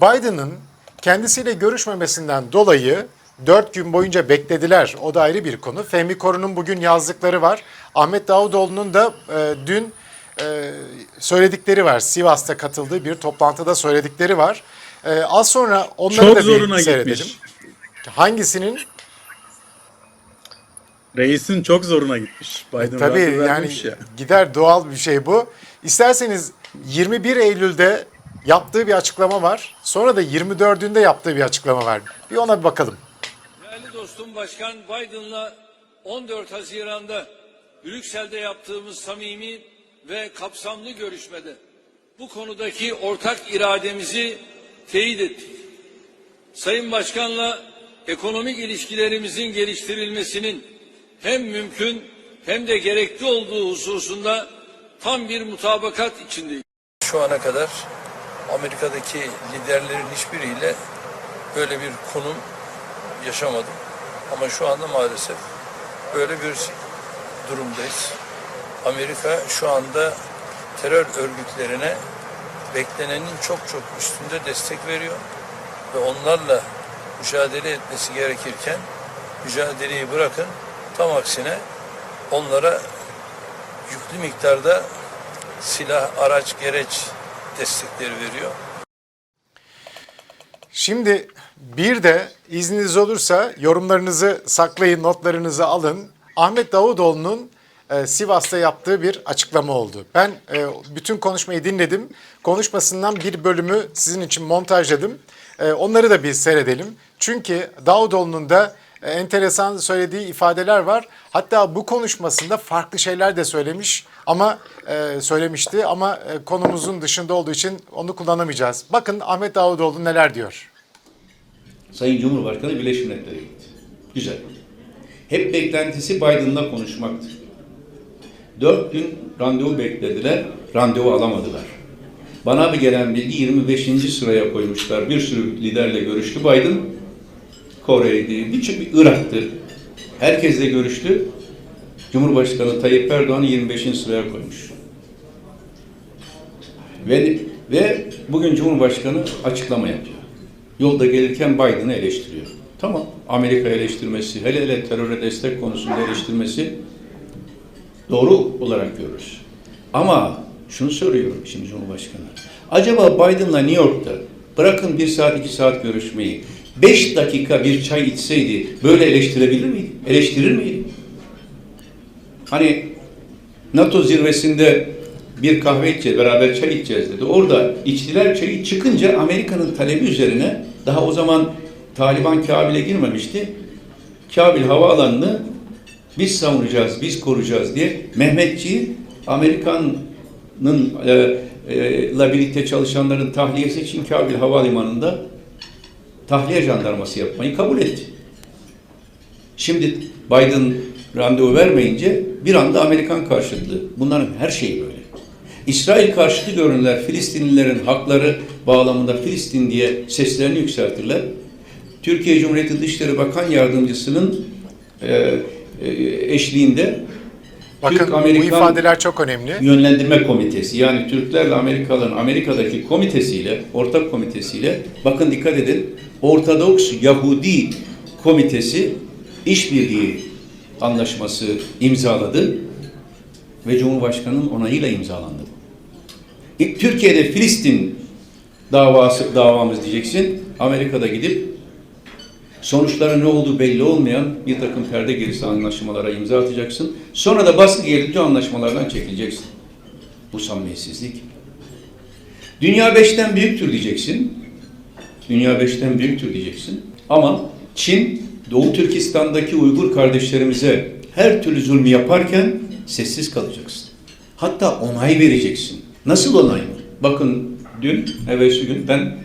Biden'ın kendisiyle görüşmemesinden dolayı 4 gün boyunca beklediler. O da ayrı bir konu. Fehmi Korun'un bugün yazdıkları var. Ahmet Davutoğlu'nun da e, dün e, söyledikleri var. Sivas'ta katıldığı bir toplantıda söyledikleri var. E, az sonra onları Çok da zoruna bir seyredelim. gitmiş. Hangisinin? Reisin çok zoruna gitmiş. Biden Tabii yani ya. gider doğal bir şey bu. İsterseniz 21 Eylül'de yaptığı bir açıklama var. Sonra da 24'ünde yaptığı bir açıklama var. Bir ona bir bakalım. Değerli dostum Başkan Biden'la 14 Haziran'da Brüksel'de yaptığımız samimi ve kapsamlı görüşmede bu konudaki ortak irademizi teyit ettik. Sayın Başkan'la ekonomik ilişkilerimizin geliştirilmesinin hem mümkün hem de gerekli olduğu hususunda tam bir mutabakat içindeyiz. Şu ana kadar Amerika'daki liderlerin hiçbiriyle böyle bir konum yaşamadım. Ama şu anda maalesef böyle bir durumdayız. Amerika şu anda terör örgütlerine beklenenin çok çok üstünde destek veriyor ve onlarla mücadele etmesi gerekirken mücadeleyi bırakın tam aksine onlara yüklü miktarda silah, araç, gereç destekleri veriyor. Şimdi bir de izniniz olursa yorumlarınızı saklayın, notlarınızı alın. Ahmet Davutoğlu'nun e, Sivas'ta yaptığı bir açıklama oldu. Ben e, bütün konuşmayı dinledim. Konuşmasından bir bölümü sizin için montajladım. E, onları da bir seyredelim. Çünkü Davutoğlu'nun da enteresan söylediği ifadeler var. Hatta bu konuşmasında farklı şeyler de söylemiş ama e, söylemişti ama e, konumuzun dışında olduğu için onu kullanamayacağız. Bakın Ahmet Davutoğlu neler diyor. Sayın Cumhurbaşkanı Birleşmiş Milletler'e gitti. Güzel. Hep beklentisi Biden'la konuşmaktı. Dört gün randevu beklediler, randevu alamadılar. Bana bir gelen bilgi 25. sıraya koymuşlar. Bir sürü liderle görüştü Biden. Kore'ydi, birçok bir Irak'tı. Herkesle görüştü. Cumhurbaşkanı Tayyip Erdoğan'ı 25. sıraya koymuş. Ve, ve bugün Cumhurbaşkanı açıklama yapıyor. Yolda gelirken Biden'ı eleştiriyor. Tamam, Amerika eleştirmesi, hele hele teröre destek konusunda eleştirmesi doğru olarak görürüz. Ama şunu soruyorum şimdi Cumhurbaşkanı. Acaba Biden'la New York'ta bırakın bir saat iki saat görüşmeyi, beş dakika bir çay içseydi böyle eleştirebilir miydi? Eleştirir miydi? Hani NATO zirvesinde bir kahve içeceğiz, beraber çay içeceğiz dedi. Orada içtiler çayı çıkınca Amerika'nın talebi üzerine daha o zaman Taliban Kabil'e girmemişti. Kabil havaalanını biz savunacağız, biz koruyacağız diye Mehmetçiği Amerikan'ın e, e, birlikte çalışanların tahliyesi için Kabil Havalimanı'nda tahliye jandarması yapmayı kabul etti. Şimdi Biden randevu vermeyince bir anda Amerikan karşıtlığı. Bunların her şeyi böyle. İsrail karşıtı görünürler. Filistinlilerin hakları bağlamında Filistin diye seslerini yükseltirler. Türkiye Cumhuriyeti Dışişleri Bakan Yardımcısının e, e, eşliğinde Bakın Türk bu Amerikan ifadeler çok önemli. Yönlendirme Komitesi yani Türklerle Amerikalıların Amerika'daki komitesiyle, ortak komitesiyle bakın dikkat edin Ortodoks Yahudi Komitesi işbirliği anlaşması imzaladı ve Cumhurbaşkanı'nın onayıyla imzalandı. İlk Türkiye'de Filistin davası davamız diyeceksin. Amerika'da gidip sonuçları ne olduğu belli olmayan bir takım perde gerisi anlaşmalara imza atacaksın. Sonra da baskı gelince anlaşmalardan çekileceksin. Bu samimiyetsizlik. Dünya beşten büyüktür diyeceksin. Dünya beşten büyüktür diyeceksin. Ama Çin, Doğu Türkistan'daki Uygur kardeşlerimize her türlü zulmü yaparken sessiz kalacaksın. Hatta onay vereceksin. Nasıl onay mı? Bakın dün, evvelsi gün ben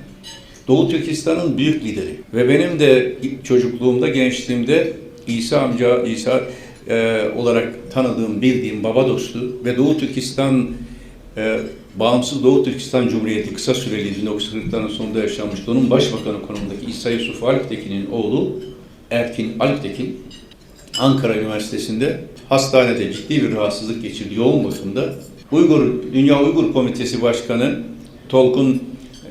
Doğu Türkistan'ın büyük lideri ve benim de çocukluğumda, gençliğimde İsa amca, İsa e, olarak tanıdığım, bildiğim baba dostu ve Doğu Türkistan e, Bağımsız Doğu Türkistan Cumhuriyeti kısa süreli 1940'ların sonunda yaşanmıştı. Onun başbakanı konumundaki İsa Yusuf Alptekin'in oğlu Erkin Alptekin Ankara Üniversitesi'nde hastanede ciddi bir rahatsızlık geçirdi yoğun bakımda. Uygur Dünya Uygur Komitesi Başkanı Tolkun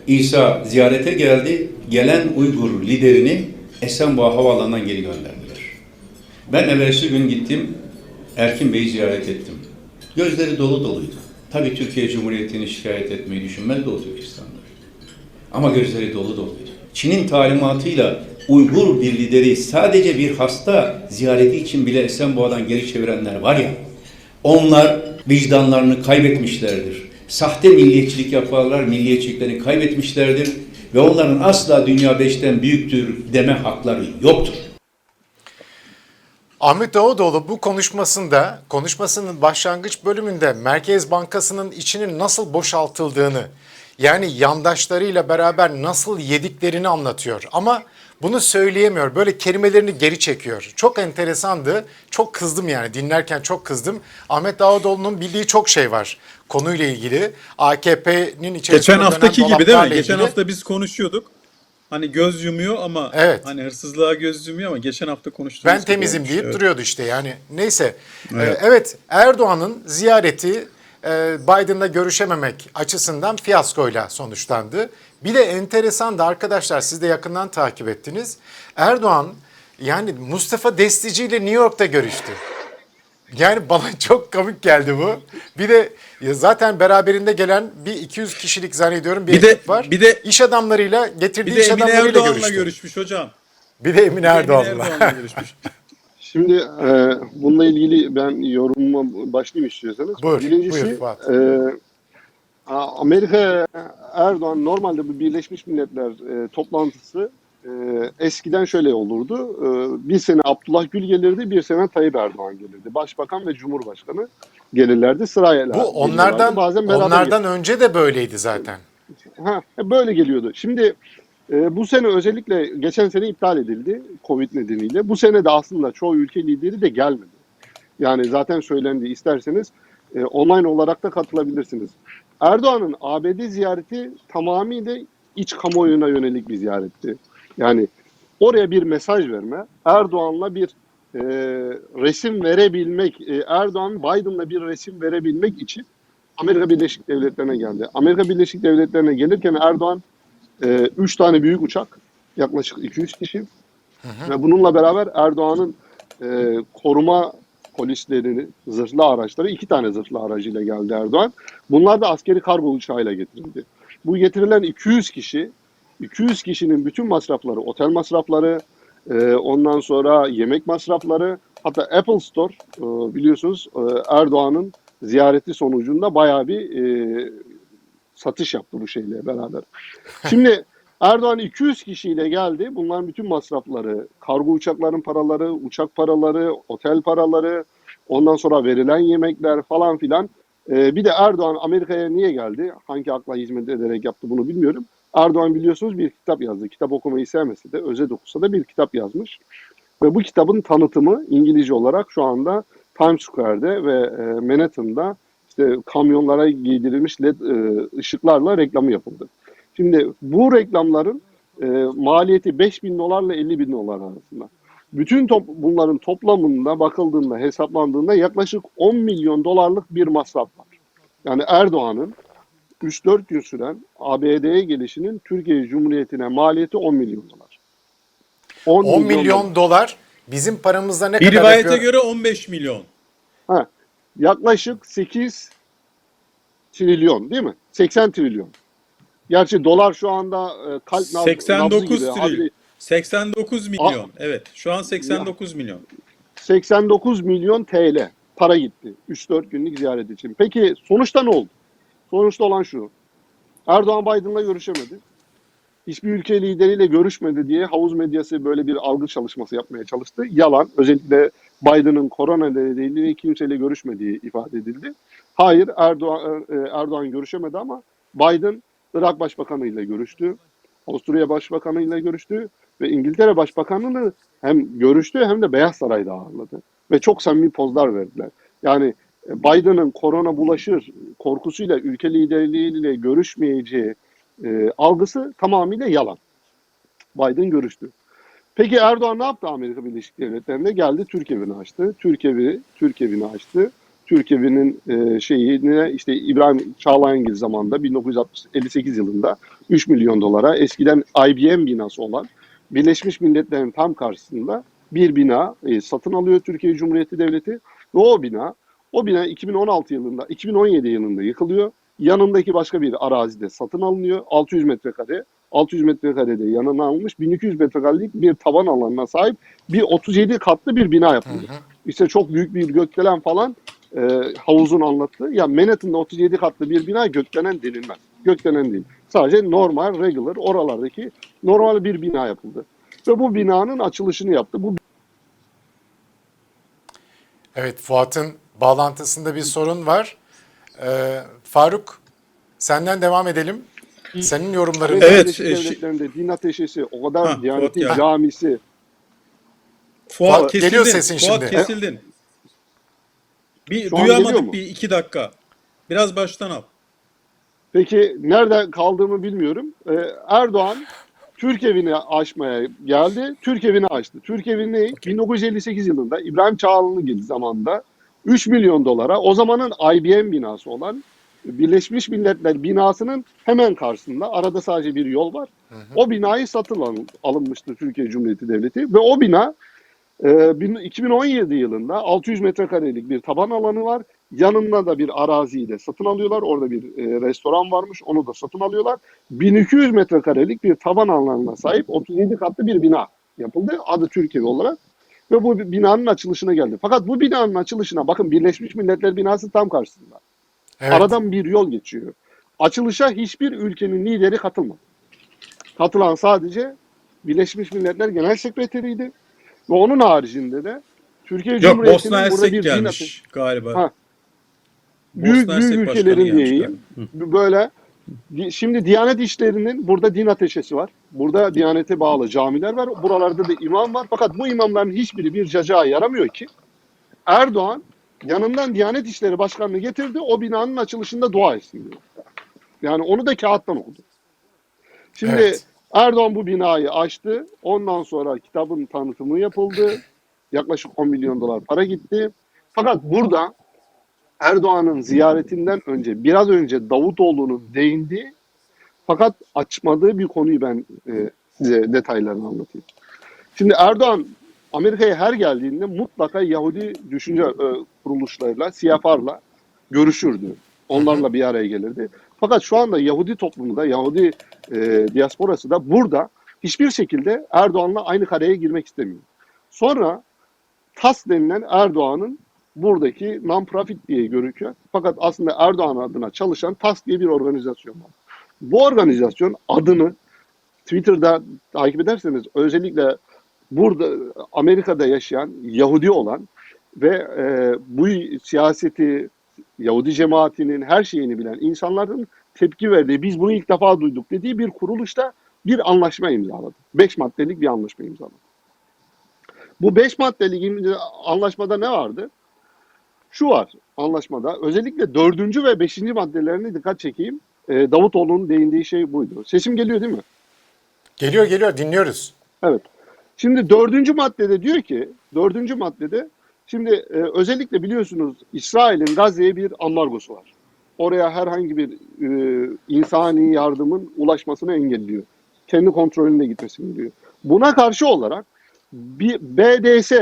İsa ziyarete geldi. Gelen Uygur liderini Esenboğa Havaalanı'ndan geri gönderdiler. Ben evvelsi gün gittim. Erkin Bey'i ziyaret ettim. Gözleri dolu doluydu. Tabii Türkiye Cumhuriyeti'ni şikayet etmeyi düşünmezdi o Türkistan'da. Ama gözleri dolu doluydu. Çin'in talimatıyla Uygur bir lideri sadece bir hasta ziyareti için bile Esenboğa'dan geri çevirenler var ya, onlar vicdanlarını kaybetmişlerdir. Sahte milliyetçilik yaparlar, milliyetçiliklerini kaybetmişlerdir ve onların asla dünya beşten büyüktür deme hakları yoktur. Ahmet Davutoğlu bu konuşmasında, konuşmasının başlangıç bölümünde Merkez Bankası'nın içinin nasıl boşaltıldığını, yani yandaşlarıyla beraber nasıl yediklerini anlatıyor. Ama bunu söyleyemiyor. Böyle kelimelerini geri çekiyor. Çok enteresandı. Çok kızdım yani dinlerken çok kızdım. Ahmet Davutoğlu'nun bildiği çok şey var konuyla ilgili. AKP'nin içerisinde Geçen haftaki gibi değil mi? Geçen ilgili. hafta biz konuşuyorduk. Hani göz yumuyor ama Evet. hani hırsızlığa göz yumuyor ama geçen hafta konuştuğumuz Ben temizim olmuş. deyip Evet. duruyordu işte yani. Neyse. Evet, Evet. evet Erdoğan'ın ziyareti e, Biden'la görüşememek açısından fiyaskoyla sonuçlandı. Bir de enteresan da arkadaşlar siz de yakından takip ettiniz. Erdoğan yani Mustafa Destici ile New York'ta görüştü. Yani bana çok komik geldi bu. Bir de ya zaten beraberinde gelen bir 200 kişilik zannediyorum bir, Bir de- ekip var. bir de- iş adamlarıyla getirdiği Bir de iş Emine adamlarıyla Erdoğan'la görüştü. görüşmüş hocam. Bir de Emine Erdoğan'la. Erdoğan'la görüşmüş. Şimdi e, bununla ilgili ben yorumuma başlayayım istiyorsanız. Buyur, Birincisi buyur Fuat. e, Amerika Erdoğan normalde bu Birleşmiş Milletler e, toplantısı e, eskiden şöyle olurdu. E, bir sene Abdullah Gül gelirdi, bir sene Tayyip Erdoğan gelirdi. Başbakan ve Cumhurbaşkanı gelirlerdi sırayla. Bu onlardan. Bazen beraber onlardan önce de böyleydi zaten. Ha, böyle geliyordu. Şimdi e, bu sene özellikle geçen sene iptal edildi Covid nedeniyle. Bu sene de aslında çoğu ülke lideri de gelmedi. Yani zaten söylendi. İsterseniz e, online olarak da katılabilirsiniz. Erdoğan'ın ABD ziyareti tamamıyla iç kamuoyuna yönelik bir ziyaretti. Yani oraya bir mesaj verme, Erdoğan'la bir e, resim verebilmek, e, Erdoğan Biden'la bir resim verebilmek için Amerika Birleşik Devletleri'ne geldi. Amerika Birleşik Devletleri'ne gelirken Erdoğan 3 tane büyük uçak, yaklaşık 200 kişi ve bununla beraber Erdoğan'ın e, koruma polislerini, zırhlı araçları, iki tane zırhlı aracıyla geldi Erdoğan. Bunlar da askeri kargo uçağıyla getirildi. Bu getirilen 200 kişi, 200 kişinin bütün masrafları, otel masrafları, e, ondan sonra yemek masrafları, hatta Apple Store e, biliyorsunuz e, Erdoğan'ın ziyareti sonucunda bayağı bir e, satış yaptı bu şeyle beraber. Şimdi Erdoğan 200 kişiyle geldi. Bunların bütün masrafları, kargo uçakların paraları, uçak paraları, otel paraları, ondan sonra verilen yemekler falan filan. Ee, bir de Erdoğan Amerika'ya niye geldi? Hangi akla hizmet ederek yaptı bunu bilmiyorum. Erdoğan biliyorsunuz bir kitap yazdı. Kitap okumayı sevmese de, öze dokusa da bir kitap yazmış. Ve bu kitabın tanıtımı İngilizce olarak şu anda Times Square'de ve e, Manhattan'da işte kamyonlara giydirilmiş led e, ışıklarla reklamı yapıldı. Şimdi bu reklamların e, maliyeti 5 bin dolarla 50 bin dolar arasında. Bütün top, bunların toplamında bakıldığında, hesaplandığında yaklaşık 10 milyon dolarlık bir masraf var. Yani Erdoğan'ın 3-4 gün süren ABD'ye gelişinin Türkiye Cumhuriyeti'ne maliyeti 10 milyon dolar. 10 milyon dolar bizim paramızda ne Bir kadar rivayete yapıyor? göre 15 milyon. Ha, yaklaşık 8 trilyon değil mi? 80 trilyon. Gerçi dolar şu anda e, kalp nab- nabzı 89 gibi. trilyon. Abi, 89 milyon. Evet. Şu an 89 milyon. 89 milyon TL para gitti 3-4 günlük ziyaret için. Peki sonuçta ne oldu? Sonuçta olan şu. Erdoğan Biden'la görüşemedi. Hiçbir ülke lideriyle görüşmedi diye havuz medyası böyle bir algı çalışması yapmaya çalıştı. Yalan. Özellikle Biden'ın korona nedeniyle kimseyle görüşmediği ifade edildi. Hayır Erdoğan, e, Erdoğan görüşemedi ama Biden Irak Başbakanı ile görüştü. Avusturya Başbakanı ile görüştü ve İngiltere Başbakanı'nı hem görüştü hem de Beyaz Saray'da ağırladı. Ve çok samimi pozlar verdiler. Yani Biden'ın korona bulaşır korkusuyla ülke liderliğiyle görüşmeyeceği e, algısı tamamıyla yalan. Biden görüştü. Peki Erdoğan ne yaptı Amerika Birleşik Devletleri'nde? Geldi Türk evini açtı. Türk evi, Türk evini açtı. Türkiye'nin e, şeyine işte İbrahim Çağlayangil zamanında 1958 yılında 3 milyon dolara eskiden IBM binası olan Birleşmiş Milletler'in tam karşısında bir bina e, satın alıyor Türkiye Cumhuriyeti Devleti ve o bina o bina 2016 yılında 2017 yılında yıkılıyor. Yanındaki başka bir arazide satın alınıyor. 600 metrekare 600 metrekarede yanına alınmış 1200 metrekarelik bir taban alanına sahip bir 37 katlı bir bina yapıldı. İşte çok büyük bir gökdelen falan e, havuzun anlattığı. Ya Manhattan'da 37 katlı bir bina gökdelen denilmez. Gökdelen değil. Sadece normal, regular, oralardaki normal bir bina yapıldı. Ve bu binanın açılışını yaptı. Bu Evet Fuat'ın bağlantısında bir sorun var. Ee, Faruk senden devam edelim. Senin yorumların. Evet, e, Devletleri'nde din ateşesi, o kadar Ha, Diyanet'in geldi. camisi. Fuat Fuat, kesildin. geliyor sesin Fuat şimdi. kesildin. Bir Şu duyamadık bir iki dakika. Biraz baştan al. Peki nerede kaldığımı bilmiyorum. Ee, Erdoğan Türk evini açmaya geldi. Türk evini açtı. Türk evi ne? 1958 yılında İbrahim Çağlayan'ın zamanında 3 milyon dolara o zamanın IBM binası olan Birleşmiş Milletler binasının hemen karşısında arada sadece bir yol var. O binayı satın alın- alınmıştı Türkiye Cumhuriyeti Devleti ve o bina e, bin- 2017 yılında 600 metrekarelik bir taban alanı var. Yanında da bir araziyi de satın alıyorlar. Orada bir e, restoran varmış. Onu da satın alıyorlar. 1200 metrekarelik bir taban alanına sahip 37 katlı bir bina yapıldı. Adı Türkiye olarak. Ve bu binanın açılışına geldi. Fakat bu binanın açılışına bakın Birleşmiş Milletler binası tam karşısında. Evet. Aradan bir yol geçiyor. Açılışa hiçbir ülkenin lideri katılmadı. Katılan sadece Birleşmiş Milletler Genel Sekreteriydi. Ve onun haricinde de Türkiye Yok Cumhuriyeti'nin Bosna burada bir din gelmiş galiba. Ha. Bosna büyük Hersek büyük ülkelerin diyeyim. Böyle şimdi Diyanet işlerinin burada din ateşesi var. Burada Diyanete bağlı camiler var. Buralarda da imam var. Fakat bu imamların hiçbiri bir cacağa yaramıyor ki. Erdoğan yanından Diyanet İşleri Başkanı'nı getirdi. O binanın açılışında dua etsin diyor. Yani onu da kağıttan okudu. Şimdi Evet. Erdoğan bu binayı açtı. Ondan sonra kitabın tanıtımı yapıldı. Yaklaşık 10 milyon dolar para gitti. Fakat burada Erdoğan'ın ziyaretinden önce biraz önce Davutoğlu'nun değindiği fakat açmadığı bir konuyu ben e, size detaylarını anlatayım. Şimdi Erdoğan Amerika'ya her geldiğinde mutlaka Yahudi düşünce e, kuruluşlarıyla, siyafarla görüşürdü. Onlarla bir araya gelirdi. Fakat şu anda Yahudi toplumunda, Yahudi e, diasporası da burada hiçbir şekilde Erdoğan'la aynı kareye girmek istemiyor. Sonra TAS denilen Erdoğan'ın buradaki non-profit diye görünüyor. Fakat aslında Erdoğan adına çalışan TAS diye bir organizasyon var. Bu organizasyon adını Twitter'da takip ederseniz özellikle burada Amerika'da yaşayan Yahudi olan ve e, bu siyaseti Yahudi cemaatinin her şeyini bilen insanların tepki verdiği, biz bunu ilk defa duyduk dediği bir kuruluşta bir anlaşma imzaladı. Beş maddelik bir anlaşma imzaladı. Bu beş maddelik anlaşmada ne vardı? Şu var anlaşmada. Özellikle dördüncü ve beşinci maddelerine dikkat çekeyim. Ee, Davutoğlu'nun değindiği şey buydu. Sesim geliyor değil mi? Geliyor geliyor dinliyoruz. Evet. Şimdi dördüncü maddede diyor ki, dördüncü maddede şimdi e, özellikle biliyorsunuz İsrail'in Gazze'ye bir ambargosu var. Oraya herhangi bir e, insani yardımın ulaşmasını engelliyor. Kendi kontrolünde gitmesini diyor. Buna karşı olarak bir BDS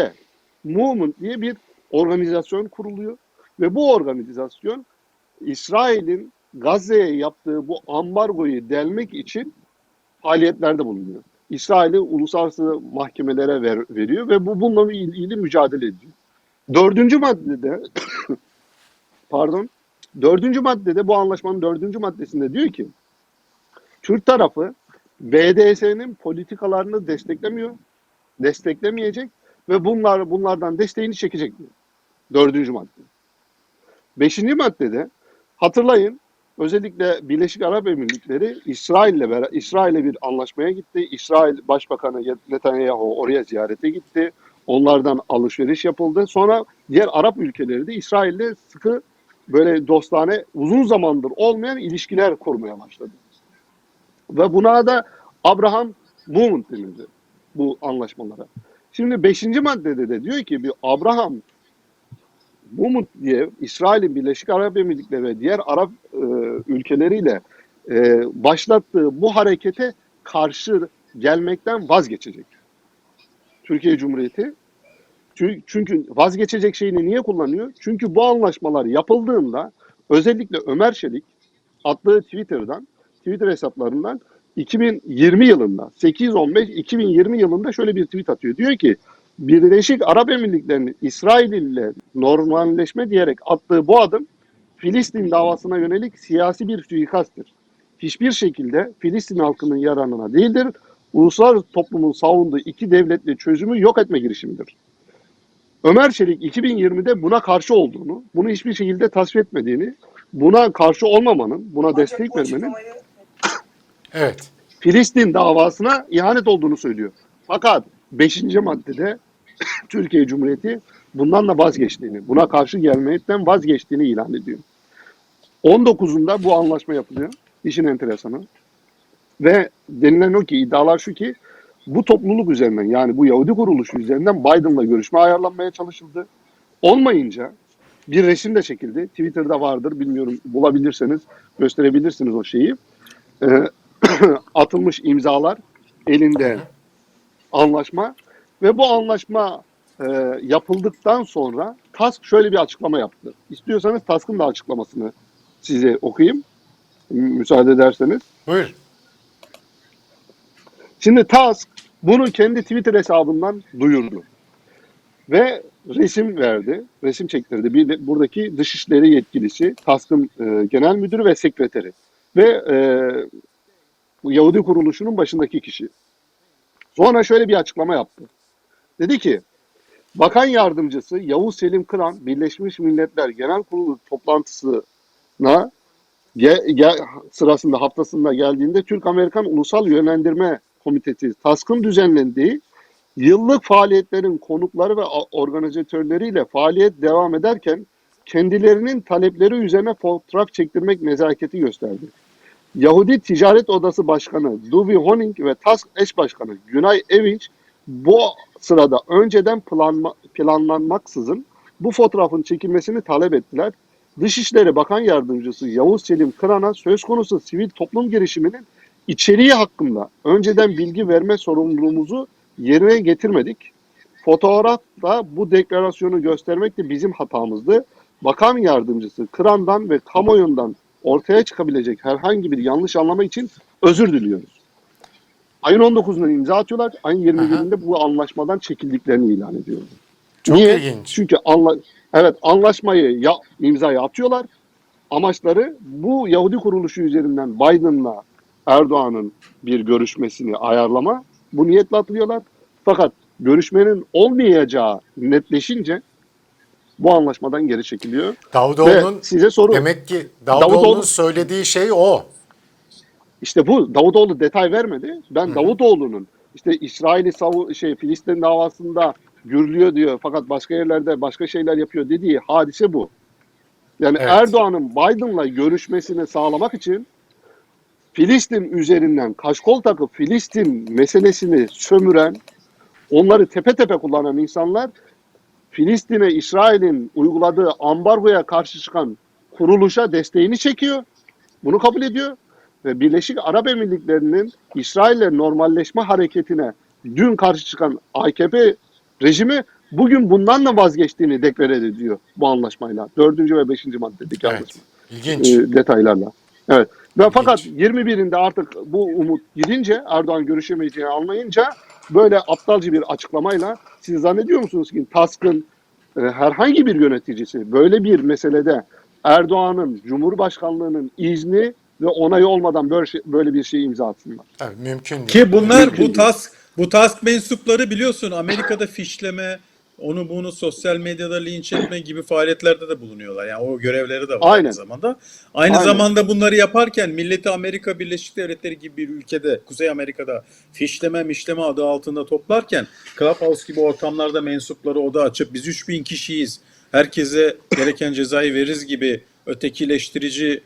Movement diye bir organizasyon kuruluyor ve bu organizasyon İsrail'in Gazze'ye yaptığı bu ambargoyu delmek için faaliyetlerde bulunuyor. İsrail'i uluslararası mahkemelere ver, veriyor ve bu bununla ilgili mücadele ediyor. Dördüncü maddede pardon dördüncü maddede bu anlaşmanın dördüncü maddesinde diyor ki Türk tarafı BDS'nin politikalarını desteklemiyor, desteklemeyecek ve bunlar bunlardan desteğini çekecek diyor. Dördüncü madde. Beşinci maddede hatırlayın özellikle Birleşik Arap Emirlikleri İsrail'le İsrail'e bir anlaşmaya gitti. İsrail Başbakanı Netanyahu oraya ziyarete gitti. Onlardan alışveriş yapıldı. Sonra diğer Arap ülkeleri de İsrail'le sıkı böyle dostane uzun zamandır olmayan ilişkiler kurmaya başladı. Ve buna da Abraham Movement denildi bu anlaşmalara. Şimdi beşinci maddede de diyor ki bir Abraham bu diye İsrail'in Birleşik Arap Emirlikleri ve diğer Arap e, ülkeleriyle e, başlattığı bu harekete karşı gelmekten vazgeçecek. Türkiye Cumhuriyeti Çü- çünkü vazgeçecek şeyini niye kullanıyor? Çünkü bu anlaşmalar yapıldığında özellikle Ömer Çelik attığı Twitter'dan, Twitter hesaplarından 2020 yılında 8-15-2020 yılında şöyle bir tweet atıyor. Diyor ki Birleşik Arap Emirlikleri'nin İsrail ile normalleşme diyerek attığı bu adım Filistin davasına yönelik siyasi bir suikasttir. Hiçbir şekilde Filistin halkının yararına değildir. Uluslararası toplumun savunduğu iki devletli çözümü yok etme girişimidir. Ömer Çelik 2020'de buna karşı olduğunu, bunu hiçbir şekilde tasvip etmediğini, buna karşı olmamanın, buna destek vermenin Evet. Filistin davasına ihanet olduğunu söylüyor. Fakat 5. maddede Türkiye Cumhuriyeti bundan da vazgeçtiğini, buna karşı gelmekten vazgeçtiğini ilan ediyor. 19'unda bu anlaşma yapılıyor. İşin enteresanı. Ve denilen o ki, iddialar şu ki bu topluluk üzerinden yani bu Yahudi kuruluşu üzerinden Biden'la görüşme ayarlanmaya çalışıldı. Olmayınca bir resim de çekildi. Twitter'da vardır bilmiyorum bulabilirseniz gösterebilirsiniz o şeyi. Ee, atılmış imzalar elinde anlaşma ve bu anlaşma e, yapıldıktan sonra TASK şöyle bir açıklama yaptı. İstiyorsanız TASK'ın da açıklamasını size okuyayım. Müsaade ederseniz. Buyur. Şimdi TASK bunu kendi Twitter hesabından duyurdu. Ve resim verdi, resim çektirdi. Bir de buradaki Dışişleri yetkilisi, TASK'ın e, genel müdürü ve sekreteri. Ve e, bu Yahudi kuruluşunun başındaki kişi. Sonra şöyle bir açıklama yaptı. Dedi ki, Bakan Yardımcısı Yavuz Selim Kıran, Birleşmiş Milletler Genel Kurulu toplantısına ge- ge- sırasında haftasında geldiğinde Türk-Amerikan Ulusal Yönlendirme Komitesi TASK'ın düzenlendiği yıllık faaliyetlerin konukları ve organizatörleriyle faaliyet devam ederken kendilerinin talepleri üzerine fotoğraf çektirmek nezaketi gösterdi. Yahudi Ticaret Odası Başkanı Duvi Honing ve TASK eş başkanı Günay Evinç bu sırada önceden planma, planlanmaksızın bu fotoğrafın çekilmesini talep ettiler. Dışişleri Bakan Yardımcısı Yavuz Selim Kıran'a söz konusu sivil toplum girişiminin içeriği hakkında önceden bilgi verme sorumluluğumuzu yerine getirmedik. Fotoğrafta bu deklarasyonu göstermek de bizim hatamızdı. Bakan Yardımcısı Kıran'dan ve kamuoyundan ortaya çıkabilecek herhangi bir yanlış anlama için özür diliyoruz. Ayın 19'unda imza atıyorlar. Ayın 21'inde bu anlaşmadan çekildiklerini ilan ediyorlar. Çok Niye? ilginç. Çünkü anla evet anlaşmayı ya, imzaya atıyorlar. Amaçları bu Yahudi kuruluşu üzerinden Biden'la Erdoğan'ın bir görüşmesini ayarlama. Bu niyetle atılıyorlar. Fakat görüşmenin olmayacağı netleşince bu anlaşmadan geri çekiliyor. Davutoğlu'nun size soru. demek ki Davutoğlu'nun Davutoğlu- söylediği şey o. İşte bu Davutoğlu detay vermedi. Ben Davutoğlu'nun işte İsrail'i savu şey Filistin davasında gürlüyor diyor fakat başka yerlerde başka şeyler yapıyor dediği hadise bu. Yani Evet. Erdoğan'ın Biden'la görüşmesini sağlamak için Filistin üzerinden kaşkol takıp Filistin meselesini sömüren, onları tepe tepe kullanan insanlar Filistin'e İsrail'in uyguladığı ambargoya karşı çıkan kuruluşa desteğini çekiyor. Bunu kabul ediyor Birleşik Arap Emirlikleri'nin İsrail'le normalleşme hareketine dün karşı çıkan AKP rejimi bugün bundan da vazgeçtiğini deklare ediyor bu anlaşmayla. Dördüncü ve beşinci maddedeki Evet. anlaşma İlginç. e, detaylarla. Evet. Ve fakat 21'inde artık bu umut gidince Erdoğan görüşemeyeceğini anlayınca böyle aptalca bir açıklamayla siz zannediyor musunuz ki TASK'ın e, herhangi bir yöneticisi böyle bir meselede Erdoğan'ın Cumhurbaşkanlığının izni ve onayı olmadan böyle, şey- böyle bir şey imza atsınlar. Evet, mümkün değil. Ki bunlar Mümkün bu değil. task bu task mensupları biliyorsun Amerika'da fişleme, onu bunu sosyal medyada linç etme gibi faaliyetlerde de bulunuyorlar. Yani o görevleri de var Aynen. aynı zamanda. Aynı Aynen. zamanda bunları yaparken milleti Amerika Birleşik Devletleri gibi bir ülkede, Kuzey Amerika'da fişleme mişleme adı altında toplarken Clubhouse gibi ortamlarda mensupları oda açıp biz 3000 kişiyiz, herkese gereken cezayı veririz gibi ötekileştirici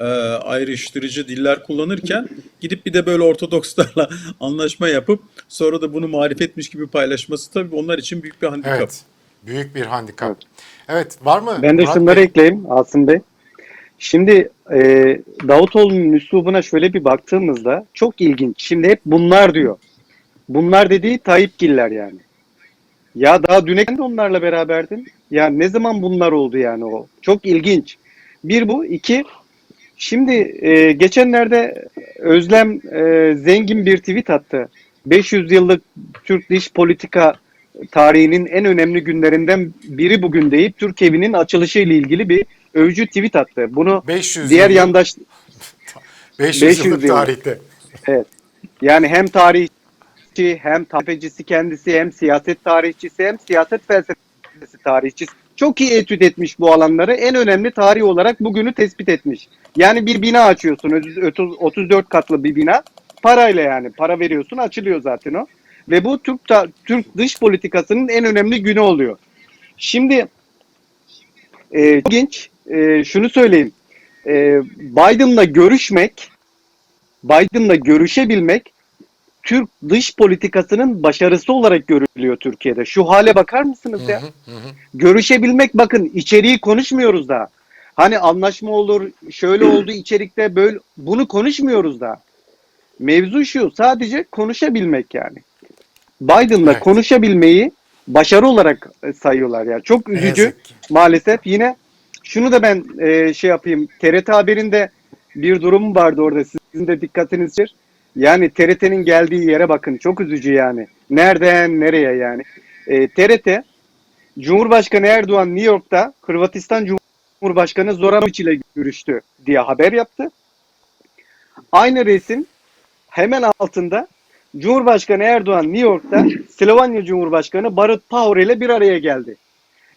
e, ayrıştırıcı diller kullanırken gidip bir de böyle ortodokslarla anlaşma yapıp sonra da bunu marifetmiş gibi paylaşması tabii onlar için büyük bir handikap. Evet. Büyük bir handikap. Evet, var mı? Ben de Murat şunları Bey? ekleyeyim Asım Bey. Şimdi e, Davutoğlu'nun üslubuna şöyle bir baktığımızda çok ilginç. Şimdi hep bunlar diyor. Bunlar dediği Tayyipgiller yani. Ya daha düne de onlarla beraberdin. Ya ne zaman bunlar oldu yani o? Çok ilginç. Bir bu. iki Şimdi e, geçenlerde Özlem e, zengin bir tweet attı. 500 yıllık Türk dış politika tarihinin en önemli günlerinden biri bugün deyip Türk evinin açılışı ile ilgili bir övücü tweet attı. Bunu 500 diğer yıllık- yandaş 500, 500 yıllık yıl. tarihte. yani hem tarihçi hem tafecisi kendisi hem siyaset tarihçisi hem siyaset felsefesi tarihçisi çok iyi etüt etmiş bu alanları. En önemli tarih olarak bugünü tespit etmiş. Yani bir bina açıyorsun. ötüz- 34 katlı bir bina. Parayla yani. Para veriyorsun açılıyor zaten o. Ve bu Türk Türk dış politikasının en önemli günü oluyor. Şimdi e, ilginç. E, şunu söyleyeyim. E, Biden'la görüşmek Biden'la görüşebilmek Türk dış politikasının başarısı olarak görülüyor Türkiye'de. Şu hale bakar mısınız ya? Görüşebilmek bakın içeriği konuşmuyoruz daha. Hani anlaşma olur, şöyle oldu içerikte böyle bunu konuşmuyoruz daha. Mevzu şu sadece konuşabilmek yani. Biden'la Evet. konuşabilmeyi başarı olarak e, sayıyorlar ya. Çok üzücü maalesef. Yine şunu da ben e, şey yapayım. TRT haberinde bir durum vardı orada. Sizin de dikkatiniz çekir. Yani TRT'nin geldiği yere bakın. Çok üzücü yani. Nereden nereye yani. E, TRT Cumhurbaşkanı Erdoğan New York'ta Hırvatistan Cumhurbaşkanı Zoranovic ile görüştü diye haber yaptı. Aynı resim hemen altında Cumhurbaşkanı Erdoğan New York'ta Slovenya Cumhurbaşkanı Barut Pahor ile bir araya geldi.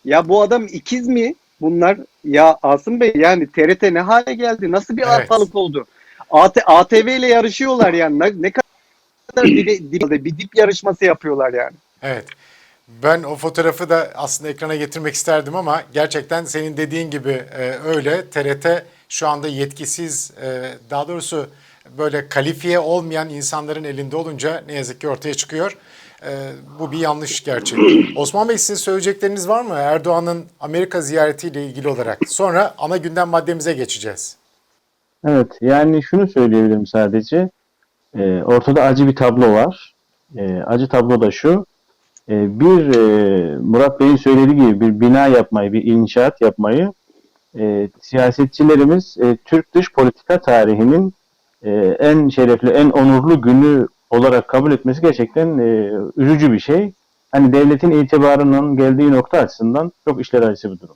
Ya bu adam ikiz mi? Bunlar ya Asım Bey yani TRT ne hale geldi? Nasıl bir Evet. arpalık oldu? AT, ATV ile yarışıyorlar yani. Ne, ne kadar bir, dip, bir dip yarışması yapıyorlar yani. Evet. Ben o fotoğrafı da aslında ekrana getirmek isterdim ama gerçekten senin dediğin gibi e, öyle. TRT şu anda yetkisiz, e, daha doğrusu böyle kalifiye olmayan insanların elinde olunca ne yazık ki ortaya çıkıyor. E, bu bir yanlış gerçek. Osman Bey sizin söyleyecekleriniz var mı Erdoğan'ın Amerika ziyaretiyle ilgili olarak? Sonra ana gündem maddemize geçeceğiz. Evet, yani şunu söyleyebilirim sadece. Ee, ortada acı bir tablo var. Ee, acı tablo da şu. Ee, bir e, Murat Bey'in söylediği gibi bir bina yapmayı, bir inşaat yapmayı e, siyasetçilerimiz e, Türk dış politika tarihinin e, en şerefli, en onurlu günü olarak kabul etmesi gerçekten e, üzücü bir şey. Hani devletin itibarının geldiği nokta açısından çok işler acısı bir durum.